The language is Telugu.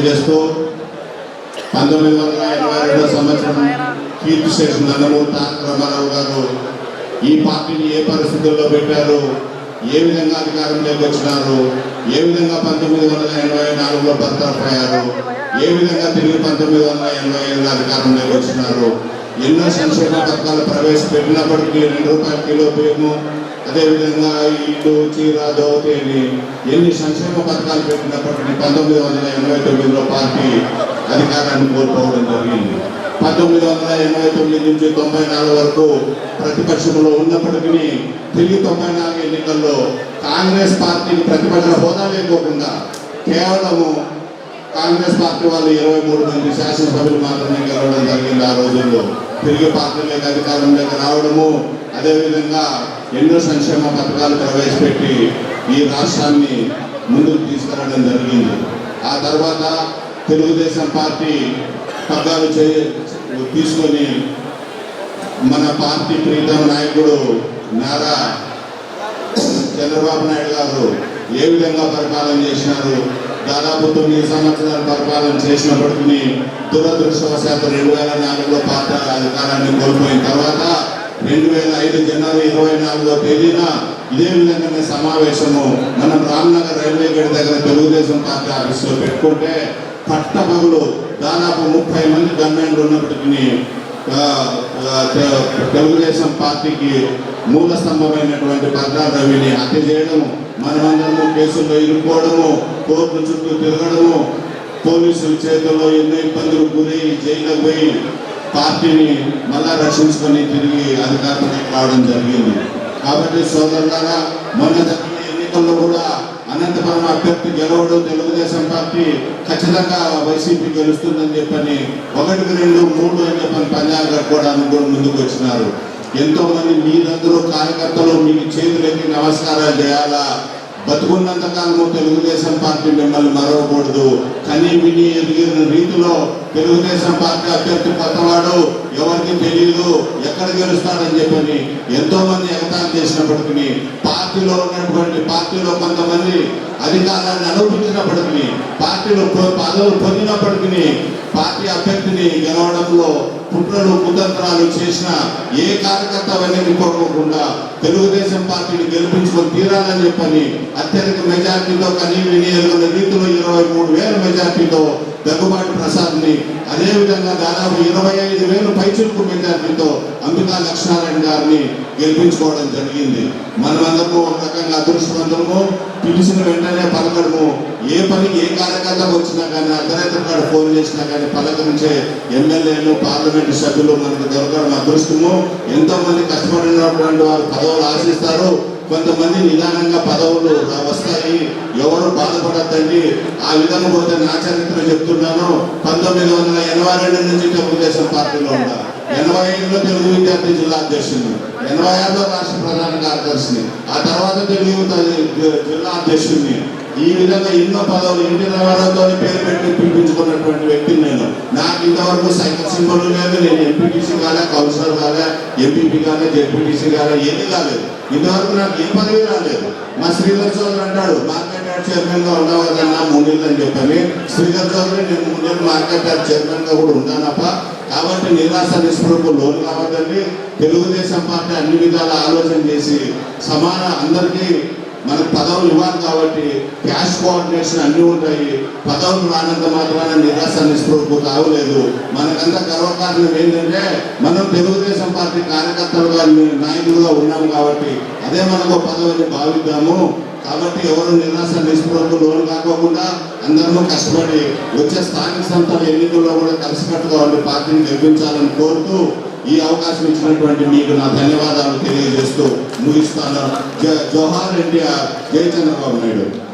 తెలియజేస్తూ పంతొమ్మిది వందల ఎనభై రెండో సంవత్సరం కీర్తి చేసిన నందమూరి తారక రామారావు గారు ఈ పార్టీని ఏ పరిస్థితుల్లో పెట్టారు ఏ విధంగా అధికారంలోకి వచ్చినారు ఏ విధంగా పంతొమ్మిది వందల ఎనభై నాలుగులో బర్తరఫ్ ఏ విధంగా తిరిగి పంతొమ్మిది వందల ఎనభై ఏడులో అధికారంలోకి వచ్చినారు ఎన్నో సంక్షేమ పథకాలు ప్రవేశపెట్టినప్పటికీ రెండు రూపాయల కిలో బియ్యము అదేవిధంగా ఇల్లు చీర దోతి అని ఎన్ని సంక్షేమ పథకాలు పెట్టినప్పటికీ పంతొమ్మిది వందల ఎనభై తొమ్మిదిలో పార్టీ అధికారాన్ని కోల్పోవడం జరిగింది. పంతొమ్మిది వందల ఎనభై తొమ్మిది నుంచి తొంభై నాలుగు వరకు ప్రతిపక్షంలో ఉన్నప్పటికీ తిరిగి తొంభై నాలుగు ఎన్నికల్లో కాంగ్రెస్ పార్టీకి ప్రతిపక్ష హోదా లేకోకుండా కేవలము కాంగ్రెస్ పార్టీ వాళ్ళు ఇరవై మూడు మంది శాసనసభ్యులు మాత్రమే గెలవడం జరిగింది ఆ రోజుల్లో. తిరిగి పార్టీ లేక అధికారం లేక రావడము అదేవిధంగా ఎన్నో సంక్షేమ పథకాలు ప్రవేశపెట్టి ఈ రాష్ట్రాన్ని ముందుకు తీసుకురావడం జరిగింది. ఆ తర్వాత తెలుగుదేశం పార్టీ పగ్గాలు చే తీసుకొని మన పార్టీ ప్రీతమ నాయకుడు నారా చంద్రబాబు నాయుడు గారు ఏ విధంగా పరిపాలన చేసినారు? దాదాపు తొమ్మిది సంవత్సరాలు పరిపాలన చేసినప్పటికీ దురదృష్టవశాత్తు రెండు వేల నాలుగులో పార్టీ అధికారాన్ని కోల్పోయిన తర్వాత రెండు వేల ఐదు జనవరి ఇరవై నాలుగో తేదీన ఇదే విధంగానే సమావేశము. మనం రామ్నగర్ రైల్వే గేట్ దగ్గర తెలుగుదేశం పార్టీ ఆఫీస్లో పెట్టుకుంటే పట్టపగులు దాదాపు ముప్పై మంది గన్మెన్లు ఉన్నప్పటికీ తెలుగుదేశం పార్టీకి మూల స్తంభమైనటువంటి భద్రా రవిని హత్య చేయడము మనమందరము కేసుల్లో ఇరుక్కోవడము కోర్టు చుట్టూ తిరగడము పోలీసుల చేతుల్లో ఎన్నో ఇబ్బందులు గురి జైలుకు పోయి పార్టీని మళ్ళా రక్షించుకొని తిరిగి అధికారంలోకి రావడం జరిగింది. కాబట్టి సోదరులారా మొన్న జరిగిన ఎన్నికల్లో కూడా అనంతపురం అభ్యర్థి గెలవడం తెలుగుదేశం పార్టీ ఖచ్చితంగా వైసీపీ గెలుస్తుందని చెప్పని ఒకటికి రెండు మూడు అని చెప్పని పంజాబ్ కట్టుకోవడానికి కూడా ముందుకు వచ్చినారు. ఎంతో మంది మీరందరూ కార్యకర్తలు మీకు చేతులెత్తి నమస్కారాలు చేయాలా? బతుకున్నంత కాలము తెలుగుదేశం పార్టీ మిమ్మల్ని మరవకూడదు. కనీ విని ఎదిగిన రీతిలో తెలుగుదేశం పార్టీ అభ్యర్థి కొత్తవాడు ఎవరికి తెలియదు ఎక్కడ గెలుస్తాడని చెప్పని ఎంతో మంది ఎగతాలు చేసినప్పటికీ పార్టీలో ఉన్నటువంటి పార్టీలో కొంతమంది అధికారాన్ని అనుభవించినప్పటికీ పార్టీలో పదవులు పొందినప్పటికీ పార్టీ అభ్యర్థిని గెలవడంలో కుట్రలు కుతంత్రాలు చేసిన ఏ కార్యకర్త అనేది కోరుకోకుండా తెలుగుదేశం పార్టీని గెలిపించుకొని తీరాలని చెప్పని అత్యధిక మెజార్టీతో కనీ వినియోగం రీతిలో ఇరవై మూడు వేల మెజార్టీతో దగ్గుబాటి ప్రసాద్ని అదేవిధంగా దాదాపు ఇరవై ఐదు వేలు పైచులకు మెజార్టీతో అంబికా లక్ష్మారాయణ గారిని గెలిపించుకోవడం జరిగింది. మనమందరము ఒక రకంగా అదృష్టవంతము పిలిచిన వెంటనే పలకడము. ఏ పనికి ఏ కార్యకర్తకు వచ్చినా కానీ అర్ధరాత్రి కాడ ఫోన్ చేసినా కానీ పలకరించే ఎమ్మెల్యేలు పార్లమెంటు సభ్యులు మనకు దొరకడం అదృష్టము. ఎంతో మంది కష్టపడినటువంటి వారు పదవులు ఆశిస్తారు. కొంతమంది నిదానంగా పదవులు వస్తాయి. ఎవరు బాధపడద్దండి. ఆ విధంగా పోతే నా చరిత్ర చెప్తున్నాను. పంతొమ్మిది వందల ఎనభై రెండు నుంచి తెలుగుదేశం పార్టీలో ఉన్నారు ఎనభై ఐదులో తెలుగు విద్యార్థి జిల్లా అధ్యక్షుడిని ఎనభై ఆరులో రాష్ట్ర ప్రధాన కార్యదర్శిని ఆ తర్వాత తెలుగు జిల్లా అధ్యక్షుడిని ఈ విధంగా ఎన్నో పదవులు ఎన్టీ రామారావుతో పేరు పెట్టి పిలిపించుకున్నటువంటి వ్యక్తిని నేను. నాకు ఇంతవరకు సైకిల్ సింబల్ లేదు నేను ఎంపీటీసీ కాలే కౌన్సిలర్ కాలే ఎంపీపీ కాలే జెడ్పీటీసీ కాలే ఏమీ కాలేదు. ఇంతవరకు నాకు ఏ పదవి రాలేదు. మా శ్రీధర్ చౌదరి అంటాడు మార్కెట్ చైర్మన్గా ఉన్నావు కదన్నా మూడేళ్ళు అని చెప్పని. శ్రీధర్ చౌదరి నేను మార్కెట్ యార్డ్ చైర్మన్గా కూడా ఉన్నానప్ప. కాబట్టి నిరాశ నిస్పృహకు లోన్ కావద్దండి. తెలుగుదేశం పార్టీ అన్ని విధాల ఆలోచన చేసి సమాన అందరికీ మనకు పదవులు ఇవ్వాలి కాబట్టి క్యాష్ కోఆర్డినేషన్ అన్నీ ఉంటాయి. పదవులు రానంత మాత్రాన నిరాశ నిస్పృహకు కావలేదు మనకంతా గర్వకారణం ఏంటంటే మనం తెలుగుదేశం పార్టీ కార్యకర్తలుగా నాయకులుగా ఉన్నాం కాబట్టి అదే మనకు పదవిని భావిద్దాము. కాబట్టి ఎవరు నిరాశ నిస్పృహకు లోను కాకోకుండా అందరూ కష్టపడి వచ్చే స్థానిక సంస్థల ఎన్నికల్లో కూడా కలిసికట్టుగా పార్టీని గెలిపించాలని కోరుతూ ఈ అవకాశం ఇచ్చినటువంటి మీకు నా ధన్యవాదాలు తెలియజేస్తూ ముగిస్తాను. జ- జోహార్ ఇండియా జై చంద్రబాబు నాయుడు.